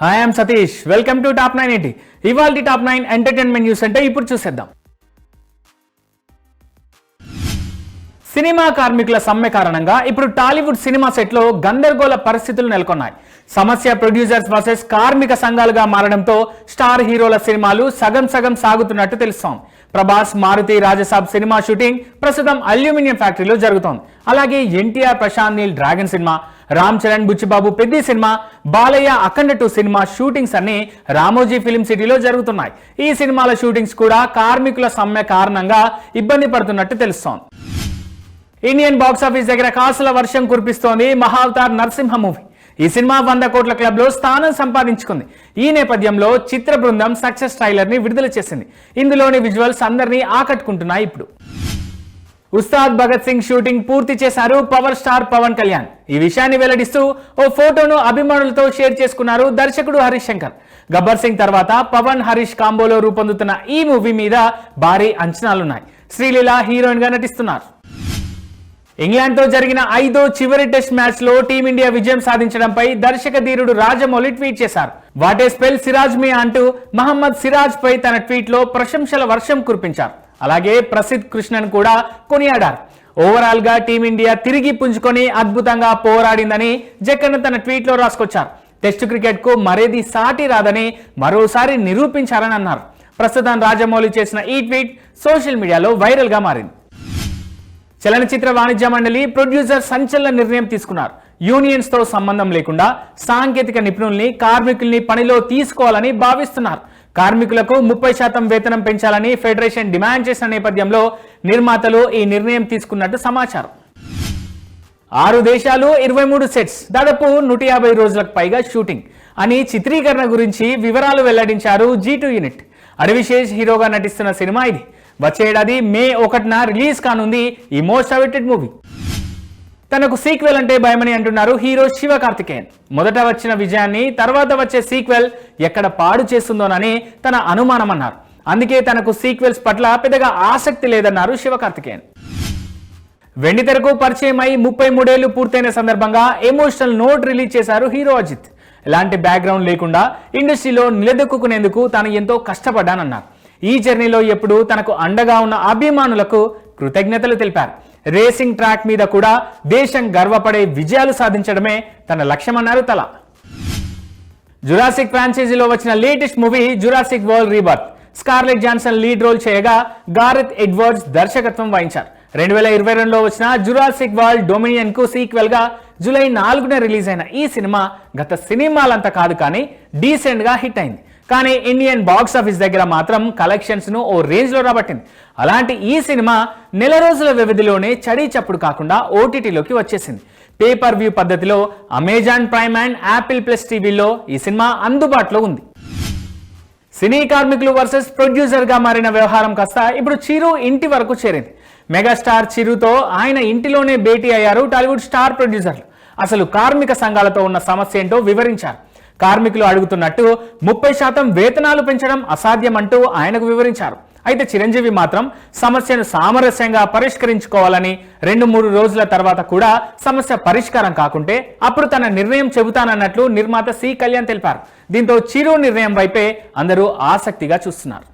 Hi I'm Satish welcome to top nine eighty ఇవాళ top nine entertainment news అంటే ఇప్పుడు చూసేద్దాం. సినిమా కార్మికుల సమ్మె కారణంగా ఇప్పుడు టాలీవుడ్ సినిమా సెట్లో గందరగోళ పరిస్థితులు నెలకొన్నాయి. సమస్య ప్రొడ్యూసర్స్ వర్సెస్ కార్మిక సంఘాలుగా మారడంతో స్టార్ హీరోల సినిమాలు సగం సగం సాగుతున్నట్టు తెలుస్తోంది. ప్రభాస్ మారుతి రాజసాబ్ సినిమా షూటింగ్ ప్రస్తుతం అల్యూమినియం ఫ్యాక్టరీలో జరుగుతోంది. అలాగే NTR Prashanth Neel dragon cinema Ram Charan Buchi Babu Peddi cinema Balayya Akhanda two cinema shootings అన్ని రామోజీ ఫిలిం సిటీలో జరుగుతున్నాయి. ఈ సినిమాల షూటింగ్స్ కూడా కార్మికుల సమ్మె కారణంగా ఇబ్బంది పడుతున్నట్టు తెలుస్తోంది. ఇండియన్ బాక్స్ ఆఫీస్ దగ్గర కాసుల వర్షం కురిపిస్తోంది మహావతార్ నరసింహ మూవీ. ఈ సినిమా వంద కోట్ల క్లబ్లో స్థానం సంపాదించుకుంది. ఈ నేపథ్యంలో చిత్ర బృందం సక్సెస్ ట్రైలర్ని విడుదల చేసింది. ఇందులోని విజువల్స్ అందరినీ ఆకట్టుకుంటున్నాయి ఇప్పుడు. ఉస్తాద్ భగత్ సింగ్ షూటింగ్ పూర్తి చేశారు పవర్ స్టార్ పవన్ కళ్యాణ్. ఈ విషయాన్ని వెల్లడిస్తూ ఓ ఫోటోను అభిమానులతో షేర్ చేసుకున్నారు దర్శకుడు హరీష్ శంకర్. గబ్బర్ సింగ్ తర్వాత పవన్ హరీష్ కాంబోలో రూపొందుతున్న ఈ మూవీ మీద భారీ అంచనాలున్నాయి. శ్రీలీల హీరోయిన్గా నటిస్తున్నారు. ఇంగ్లాండ్తో జరిగిన ఐదో చివరి టెస్ట్ మ్యాచ్లో టీమిండియా విజయం సాధించడంపై దర్శక ధీరుడు రాజమౌళి ట్వీట్ చేశారు. వాటే స్పెల్ సిరాజ్ మీ అంటూ మహమ్మద్ సిరాజ్ పై తన ట్వీట్లో ప్రశంసల వర్షం కురిపించారు. అలాగే ప్రసిద్ కృష్ణన్ కూడా కొనియాడారు. ఓవరాల్గా టీమిండియా తిరిగి పుంజుకొని అద్భుతంగా పోరాడిందని జక్కన్న తన ట్వీట్లో రాసుకొచ్చారు. టెస్ట్ క్రికెట్కు మరేది సాటి రాదని మరోసారి నిరూపించారని అన్నారు. ప్రస్తుతం రాజమౌళి చేసిన ఈ ట్వీట్ సోషల్ మీడియాలో వైరల్గా మారింది. చలనచిత్ర వాణిజ్య మండలి ప్రొడ్యూసర్ సంచలన నిర్ణయం తీసుకున్నారు. యూనియన్స్తో సంబంధం లేకుండా సాంకేతిక నిపుణుల్ని కార్మికుల్ని పనిలో తీసుకోవాలని భావిస్తున్నారు. కార్మికులకు ముప్పై శాతం వేతనం పెంచాలని ఫెడరేషన్ డిమాండ్ చేసిన నేపథ్యంలో నిర్మాతలు ఈ నిర్ణయం తీసుకున్నట్టు సమాచారం. ఆరు దేశాలు ఇరవై మూడు సెట్స్ దాదాపు నూట యాభై రోజులకు పైగా షూటింగ్ అని చిత్రీకరణ గురించి వివరాలు వెల్లడించారు జీ టూ యూనిట్. అడవిశేష్ హీరోగా నటిస్తున్న సినిమా ఇది. వచ్చే ఏడాది మే ఒకటిన రిలీజ్ కానుంది ఈ మోస్ట్ అవైటెడ్ మూవీ తనకు సీక్వెల్ అంటే భయమని అంటున్నారు హీరో శివ కార్తికేయన్. మొదట వచ్చిన విజయాన్ని తర్వాత వచ్చే సీక్వెల్ ఎక్కడ పాడు చేస్తుందోనని తన అనుమానం అన్నారు. అందుకే తనకు సీక్వెల్స్ పట్ల పెద్దగా ఆసక్తి లేదన్నారు శివ కార్తికేయన్. వెండితెరకు పరిచయం అయి ముప్పై మూడేళ్ళు పూర్తయిన సందర్భంగా ఎమోషనల్ నోట్ రిలీజ్ చేశారు హీరో అజిత్. ఎలాంటి బ్యాక్గ్రౌండ్ లేకుండా ఇండస్ట్రీలో నిలదొక్కునేందుకు తాను ఎంతో కష్టపడ్డానన్నారు. ఈ జర్నీలో ఎప్పుడు తనకు అండగా ఉన్న అభిమానులకు కృతజ్ఞతలు తెలిపారు. రేసింగ్ ట్రాక్ మీద కూడా దేశం గర్వపడే విజయాలు సాధించడమే తన లక్ష్యమన్నారు తల. జురాసిక్ ఫ్రాంచైజీలో వచ్చిన latest movie Jurassic World Rebirth. Scarlett Johansson lead role చేయగా గారెత్ ఎడ్వర్డ్స్ దర్శకత్వం వహించారు. రెండు వేల ఇరవై రెండులో వచ్చిన జురాసిక్ వరల్డ్ డొమినియన్కు సీక్వెల్గా జూలై నాలుగున రిలీజ్ అయిన ఈ సినిమా గత సినిమాలంతా కాదు కానీ డీసెంట్గా హిట్ అయింది. కానీ ఇండియన్ బాక్స్ ఆఫీస్ దగ్గర మాత్రం కలెక్షన్స్ను ఓ రేంజ్లో రాబట్టింది. అలాంటి ఈ సినిమా నెల రోజుల వ్యవధిలోనే చడీ చప్పుడు కాకుండా ఓటీటీలోకి వచ్చేసింది. పేపర్ వ్యూ పద్ధతిలో Amazon Prime and Apple plus టీవీలో ఈ సినిమా అందుబాటులో ఉంది. సినీ కార్మికులు వర్సెస్ ప్రొడ్యూసర్గా మారిన వ్యవహారం కాస్త ఇప్పుడు చిరు ఇంటి వరకు చేరింది. మెగాస్టార్ చిరుతో ఆయన ఇంటిలోనే భేటీ అయ్యారు టాలీవుడ్ స్టార్ ప్రొడ్యూసర్లు అసలు కార్మిక సంఘాలతో ఉన్న సమస్య ఏంటో వివరించారు. కార్మికులు అడుగుతున్నట్టు ముప్పై శాతం వేతనాలు పెంచడం అసాధ్యం అంటూ ఆయనకు వివరించారు. అయితే చిరంజీవి మాత్రం సమస్యను సామరస్యంగా పరిష్కరించుకోవాలని రెండు మూడు రోజుల తర్వాత కూడా సమస్య పరిష్కారం కాకుంటే అప్పుడు తన నిర్ణయం చెబుతానన్నట్లు నిర్మాత సి కళ్యాణ్ తెలిపారు. దీంతో చిరు నిర్ణయం వైపే అందరూ ఆసక్తిగా చూస్తున్నారు.